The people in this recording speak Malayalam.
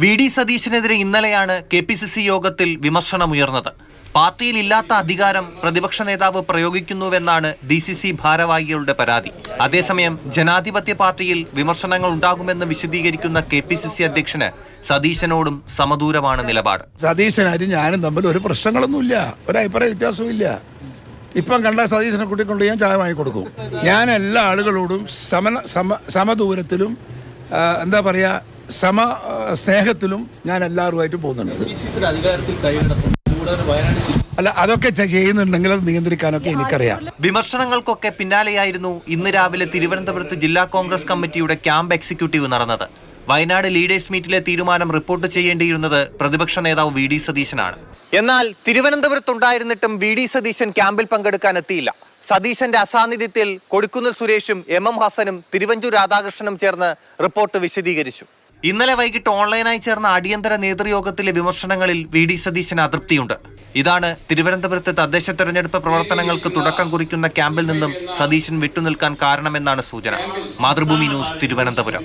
വി ഡി സതീശനെതിരെ ഇന്നലെയാണ് കെ പി സി സി യോഗത്തിൽ വിമർശനമുയർന്നത്. പാർട്ടിയിൽ ഇല്ലാത്ത അധികാരം പ്രതിപക്ഷ നേതാവ് പ്രയോഗിക്കുന്നുവെന്നാണ് ഡി സി സി ഭാരവാഹികളുടെ പരാതി. അതേസമയം ജനാധിപത്യ പാർട്ടിയിൽ വിമർശനങ്ങൾ ഉണ്ടാകുമെന്ന് വിശദീകരിക്കുന്ന കെ പി സി സി അധ്യക്ഷന് സതീശനോടും സമദൂരമാണ് നിലപാട്. സതീശനായിട്ട് ഞാനും തമ്മിൽ ഒരു പ്രശ്നങ്ങളൊന്നുമില്ല. ഒരു അഭിപ്രായ വ്യത്യാസവും ഇല്ല ഇപ്പം കണ്ട സതീശനെ കൂട്ടിക്കൊണ്ട് ഞാൻ ചായ വാങ്ങിക്കൊടുക്കും. ഞാൻ എല്ലാ ആളുകളോടും സമ സമദൂരത്തിലും എന്താ പറയുക സമ സ്നേഹത്തിലും ഞാൻ എല്ലാവരുമായിട്ട് പോകുന്നുണ്ട്. അല്ല അതൊക്കെ ചെയ്യുന്നുണ്ടെങ്കിൽ അത് നിയന്ത്രിക്കാനൊക്കെ എനിക്കറിയാം. വിമർശനങ്ങൾക്കൊക്കെ പിന്നാലെയായിരുന്നു ഇന്ന് രാവിലെ തിരുവനന്തപുരത്ത് ജില്ലാ കോൺഗ്രസ് കമ്മിറ്റിയുടെ ക്യാമ്പ് എക്സിക്യൂട്ടീവ് നടന്നത്. വയനാട് ലീഡേഴ്സ് മീറ്റിലെ തീരുമാനം റിപ്പോർട്ട് ചെയ്യേണ്ടിയിരുന്നത് പ്രതിപക്ഷ നേതാവ് വി. ഡി. സതീശനാണ്. എന്നാൽ തിരുവനന്തപുരത്തുണ്ടായിരുന്നിട്ടും വി. ഡി. സതീശൻ ക്യാമ്പിൽ പങ്കെടുക്കാൻ എത്തിയില്ല. സതീശന്റെ അസാന്നിധ്യത്തിൽ കൊടിക്കുന്നിൽ സുരേഷും എം. എം. ഹസനും തിരുവഞ്ചൂർ രാധാകൃഷ്ണനും ചേർന്ന് റിപ്പോർട്ട് വിശദീകരിച്ചു. ഇന്നലെ വൈകിട്ട് ഓൺലൈനായി ചേർന്ന അടിയന്തര നേതൃയോഗത്തിലെ വിമർശനങ്ങളിൽ വി ഡി സതീശന് അതൃപ്തിയുണ്ട്. ഇതാണ് തിരുവനന്തപുരത്ത് തദ്ദേശ തെരഞ്ഞെടുപ്പ് പ്രവർത്തനങ്ങൾക്ക് തുടക്കം കുറിക്കുന്ന ക്യാമ്പിൽ നിന്നും സതീശൻ വിട്ടുനിൽക്കാൻ കാരണമെന്നാണ് സൂചന. മാതൃഭൂമി ന്യൂസ് തിരുവനന്തപുരം.